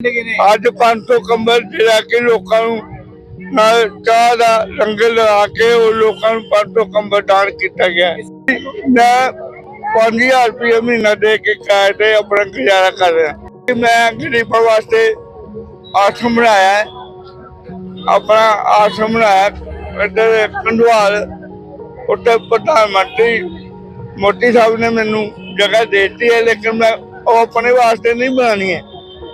ਲੱਗੇ ਨੇ ਅੱਜ 500 ਕੰਬਲ ਜਿਹੜਾ ਕਿ ਲੋਕਾਂ ਨੂੰ ਨਾਲ ਚਾਹ ਦਾ ਲੰਗਰ ਲਗਾ ਕੇ ਉਹ ਲੋਕਾਂ ਨੂੰ 500 ਕੰਬਲ ਦਾਨ ਕੀਤਾ ਗਿਆ। ਮੈਂ 5000 ਰੁਪਏ ਮਹੀਨਾ ਦੇ ਕੇ ਕਿਰਾਏ ਤੇ ਆਪਣਾ ਗੁਜ਼ਾਰਾ ਕਰ ਰਿਹਾ। ਮੈਂ ਗਰੀਬਾਂ ਵਾਸਤੇ ਆਸ਼ਰਮ ਬਣਾਇਆ ਆਪਣਾ ਆਸ਼ਰਮ ਬਣਾਇਆ ਇੱਧਰ ਕੰਢਵਾਲ ਉੱਤੇ ਪ੍ਰਧਾਨ ਮੰਤਰੀ ਮੋਦੀ ਸਾਹਿਬ ਨੇ ਮੈਨੂੰ ਜਗ੍ਹਾ ਦੇ ਦਿੱਤੀ ਹੈ, ਲੇਕਿਨ ਮੈਂ ਉਹ ਆਪਣੇ ਵਾਸਤੇ ਨਹੀਂ ਬਣਾਉਣੀ ਹੈ।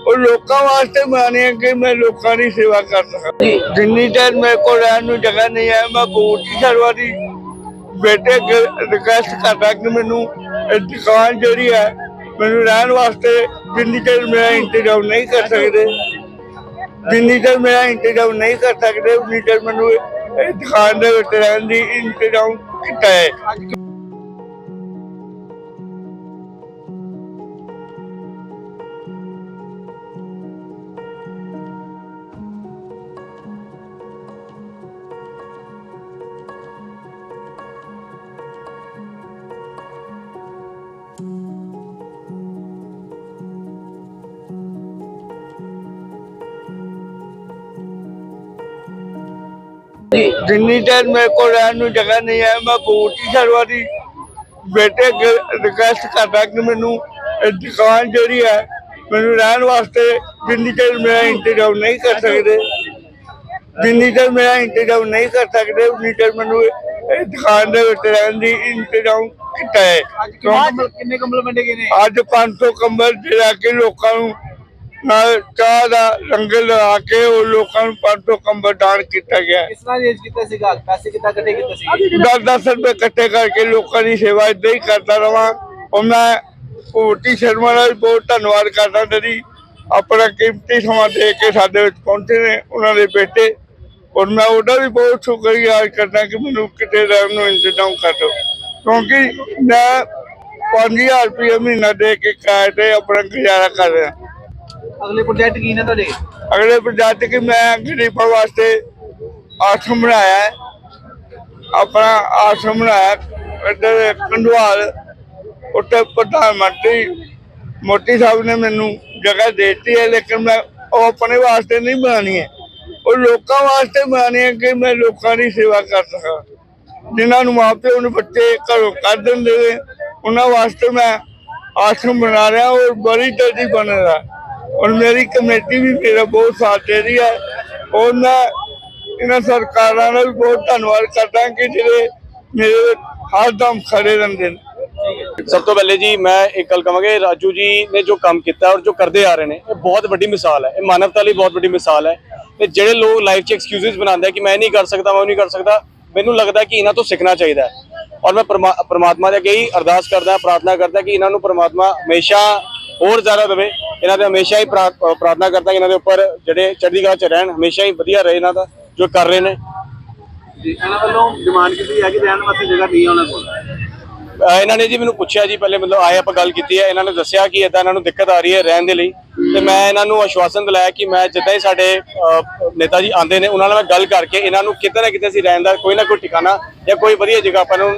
ਉਹ ਲੋਕਾਂ ਵਾਸਤੇ ਬਣਾਉਣੀ ਕਿ ਮੈਂ ਲੋਕਾਂ ਦੀ ਸੇਵਾ ਕਰ ਸਕਾਂ। ਜਿੰਨੀ ਦੇਰ ਮੇਰੇ ਕੋਲ ਰਹਿਣ ਨੂੰ ਜਗ੍ਹਾ ਨਹੀਂ ਹੈ, ਮੈਂ ਬੂਟੀ ਸਰਵਾ ਦੀ ਬੇਟੇ ਰਿਕਵੈਸਟ ਕਰਦਾ ਕਿ ਮੈਨੂੰ ਦੁਕਾਨ ਜਿਹੜੀ ਹੈ, ਮੈਨੂੰ ਰਹਿਣ ਵਾਸਤੇ ਜਿੰਨੀ ਦੇਰ ਮੇਰਾ ਇੰਤਜ਼ਾਮ ਨਹੀਂ ਕਰ ਸਕਦੇ, ਜਿੰਨੀ ਦੇਰ ਮੇਰਾ ਇੰਤਜ਼ਾਮ ਨਹੀਂ ਕਰ ਸਕਦੇ, ਉਨੀ ਦੇਰ ਮੈਨੂੰ ਇਹ ਦੁਕਾਨ ਦੇ ਵਿੱਚ ਰਹਿਣ ਦੀ ਇੰਤਜ਼ਾਮ ਕੀਤਾ ਹੈ। ਜਿੰਨੀ ਦੇਰ ਮੇਰੇ ਕੋਲ ਰਹਿਣ ਨੂੰ ਜਗ੍ਹਾ ਨਹੀਂ ਹੈ ਮੈਂ ਬੂਟੀ ਸਰਵਾ ਦੀ ਬੇਟੇ ਰਿਕਵੈਸਟ ਕਰਦਾ ਕਿ ਮੈਨੂੰ ਇਹ ਦੁਕਾਨ ਜਿਹੜੀ ਹੈ ਮੈਨੂੰ ਰਹਿਣ ਵਾਸਤੇ ਜਿੰਨੀ ਦੇਰ ਮੇਰਾ ਇੰਤਜ਼ਾਮ ਨਹੀਂ ਕਰ ਸਕਦੇ ਜਿੰਨੀ ਦੇਰ ਮੇਰਾ ਇੰਤਜ਼ਾਮ ਨਹੀਂ ਕਰ ਸਕਦੇ ਉਨੀ ਦੇਰ ਮੈਨੂੰ ਇਹ ਦੁਕਾਨ ਦੇ ਵਿੱਚ ਰਹਿਣ ਦੀ ਇੰਤਜ਼ਾਮ ਕੀਤਾ ਹੈ। ਕਿੰਨੇ ਕੰਬਲ ਕਿੰਨੇ ਕੰਬਲ ਵੰਡੇ ਗਏ ਨੇ? ਅੱਜ 500 ਕੰਬਲ ਜਿਹੜਾ ਕਿ ਲੋਕਾਂ ਨੂੰ ਨਾਲ ਚਾਹ ਦਾ ਲੰਗਰ ਲਗਾ ਕੇ ਉਹ ਲੋਕਾਂ ਨੂੰ 500 ਕੰਬਲ ਦਾਨ ਕੀਤਾ ਗਿਆ। ਕਿਸ ਤਰ੍ਹਾਂ ਰੇਂਜ ਕੀਤਾ ਸੀਗਾ ਪੈਸੇ ਕਿੱਦਾਂ ਇਕੱਠੇ ਕੀਤੇ ਸੀ ਦਸ ਦਸ ਰੁਪਏ ਇਕੱਠੇ ਕਰਕੇ ਲੋਕਾਂ ਦੀ ਸੇਵਾ ਏਦਾਂ ਹੀ ਕਰਦਾ ਰਵਾਂ। ਔਰ ਮੈਂ ਭੂਟੀ ਸ਼ਰਮਾ ਦਾ ਬਹੁਤ ਧੰਨਵਾਦ ਕਰਦਾ ਜਿਹੜੀ ਆਪਣਾ ਕੀਮਤੀ ਸਮਾਂ ਦੇ ਕੇ ਸਾਡੇ ਵਿੱਚ ਪਹੁੰਚੇ ਨੇ ਉਹਨਾਂ ਦੇ ਬੇਟੇ। ਔਰ ਮੈਂ ਉਹਦਾ ਵੀ ਬਹੁਤ ਸ਼ੁਕਰੀਆ ਕਰਦਾ ਕਿ ਮੈਨੂੰ ਕਿਤੇ ਰਹਿਣ ਨੂੰ ਇੰਤਜ਼ਾਮ ਕਰ ਦਿਓ ਕਿਉਂਕਿ ਮੈਂ 5000 ਰੁਪਏ ਮਹੀਨਾ ਦੇ ਕੇ ਕਿਰਾਏ ਤੇ ਆਪਣਾ ਗੁਜ਼ਾਰਾ ਕਰ ਰਿਹਾ। ਅਗਲੇ ਪ੍ਰੋਜੈਕਟ ਕੀ ਨੇ ਤੁਹਾਡੇ? ਅਗਲੇ ਪ੍ਰੋਜੈਕਟ ਕਿ ਮੈਂ ਗਰੀਬਾਂ ਵਾਸਤੇ ਆਸ਼ਰਮ ਬਣਾਇਆ ਹੈ। ਆਪਣਾ ਆਸ਼ਰਮ ਬਣਾਇਆ ਇੱਧਰ ਕੰਢਵਾਲ ਉੱਤੇ ਪ੍ਰਧਾਨ ਮੰਤਰੀ ਮੋਦੀ ਸਾਹਿਬ ਨੇ ਮੈਨੂੰ ਜਗ੍ਹਾ ਦਿੱਤੀ ਹੈ, ਲੇਕਿਨ ਮੈਂ ਉਹ ਆਪਣੇ ਵਾਸਤੇ ਨਹੀਂ ਬਣਾਉਣੀ ਹੈ। ਉਹ ਲੋਕਾਂ ਵਾਸਤੇ ਬਣਾਉਣੀ ਹੈ ਕਿ ਮੈਂ ਲੋਕਾਂ ਦੀ ਸੇਵਾ ਕਰ ਸਕਾਂ। ਜਿਨ੍ਹਾਂ ਨੂੰ ਮਾਪਿਓ ਨੂੰ ਬੱਚੇ ਘਰੋਂ ਕੱਢ ਦਿੰਦੇ ਉਹਨਾਂ ਵਾਸਤੇ ਮੈਂ ਆਸ਼ਰਮ ਬਣਾ ਰਿਹਾ ਔਰ ਬੜੀ ਜਲਦੀ ਬਣ ਰਿਹਾ। ਔਰ ਮੇਰੀ ਕਮੇਟੀ ਵੀ ਮੇਰਾ ਬਹੁਤ ਸਾਥ ਦੇ ਰਹੀ ਹੈ। ਔਰ ਇਹਨਾਂ ਸਰਕਾਰਾਂ ਦਾ ਵੀ ਬਹੁਤ ਧੰਨਵਾਦ ਕਰਦਾ ਕਿ ਜਿਹੜੇ ਮੇਰੇ ਹਰ ਦਮ ਖੜੇ ਰਹਿੰਦੇ ਨੇ। ਸਭ ਤੋਂ ਪਹਿਲੇ ਜੀ ਮੈਂ ਇੱਕ ਗੱਲ ਕਹਾਂਗੇ ਰਾਜੂ ਜੀ ਨੇ ਜੋ ਕੰਮ ਕੀਤਾ ਔਰ ਜੋ ਕਰਦੇ ਆ ਰਹੇ ਨੇ, ਇਹ ਬਹੁਤ ਵੱਡੀ ਮਿਸਾਲ ਹੈ। ਇਹ ਮਾਨਵਤਾ ਲਈ ਬਹੁਤ ਵੱਡੀ ਮਿਸਾਲ ਹੈ। ਤੇ ਜਿਹੜੇ ਲੋਕ ਲਾਈਫ 'ਚ ਐਕਸਕਿਊਜ਼ਸ ਬਣਾਉਂਦੇ ਕਿ ਮੈਂ ਨਹੀਂ ਕਰ ਸਕਦਾ, ਮੈਂ ਉਹ ਨਹੀਂ ਕਰ ਸਕਦਾ, ਮੈਨੂੰ ਲੱਗਦਾ ਕਿ ਇਹਨਾਂ ਤੋਂ ਸਿੱਖਣਾ ਚਾਹੀਦਾ ਹੈ। ਔਰ ਮੈਂ ਪਰਮਾ- ਪ੍ਰਮਾਤਮਾ ਦੇ ਅੱਗੇ ਹੀ ਅਰਦਾਸ ਕਰਦਾ, ਪ੍ਰਾਰਥਨਾ ਕਰਦਾ ਕਿ ਇਹਨਾਂ ਨੂੰ ਪਰਮਾਤਮਾ ਹਮੇਸ਼ਾ ਹੋਰ ਜ਼ਿਆਦਾ ਦੇਵੇ। ਇਹਨਾਂ ਦੇ ਹਮੇਸ਼ਾ ਹੀ ਪ੍ਰਾਰਥਨਾ ਕਰਦਾ ਕਿ ਇਹਨਾਂ ਦੇ ਉੱਪਰ ਜਿਹੜੇ ਚੜ੍ਹਦੀ ਕਲਾ 'ਚ ਰਹਿਣ ਹਮੇਸ਼ਾ ਹੀ ਵਧੀਆ ਰਹੇ ਇਹਨਾਂ ਦਾ ਜੋ ਕਰ ਰਹੇ ਨੇ। ਜੀ ਇਹਨਾਂ ਵੱਲੋਂ ਡਿਮਾਂਡ ਕੀਤੀ ਹੈ ਕਿ ਰਹਿਣ ਵਾਸਤੇ ਜਗ੍ਹਾ ਨਹੀਂ ਉਹਨਾਂ ਕੋਲ? ਇਹਨਾਂ ਨੇ ਜੀ ਮੈਨੂੰ ਪੁੱਛਿਆ ਜੀ ਪਹਿਲੇ ਮਤਲਬ ਆਏ ਆਪਾਂ ਗੱਲ ਕੀਤੀ ਹੈ। ਇਹਨਾਂ ਨੇ ਦੱਸਿਆ ਕਿ ਇਦਾਂ ਇਹਨਾਂ ਨੂੰ ਦਿੱਕਤ ਆ ਰਹੀ ਹੈ ਰਹਿਣ ਦੇ ਲਈ। ਤੇ ਮੈਂ ਇਹਨਾਂ ਨੂੰ ਆਸ਼ਵਾਸਨ ਦਿਲਾਇਆ ਕਿ ਮੈਂ ਜਿੱਦਾਂ ਹੀ ਸਾਡੇ ਨੇਤਾ ਜੀ ਆਂਦੇ ਨੇ ਉਹਨਾਂ ਨਾਲ ਮੈਂ ਗੱਲ ਕਰਕੇ ਇਹਨਾਂ ਨੂੰ ਕਿਤੇ ਨਾ ਕਿਤੇ ਅਸੀਂ ਰਹਿਣ ਦਾ ਕੋਈ ਨਾ ਕੋਈ ਠਿਕਾਣਾ ਜਾਂ ਕੋਈ ਵਧੀਆ ਜਗ੍ਹਾ ਆਪਾਂ ਨੂੰ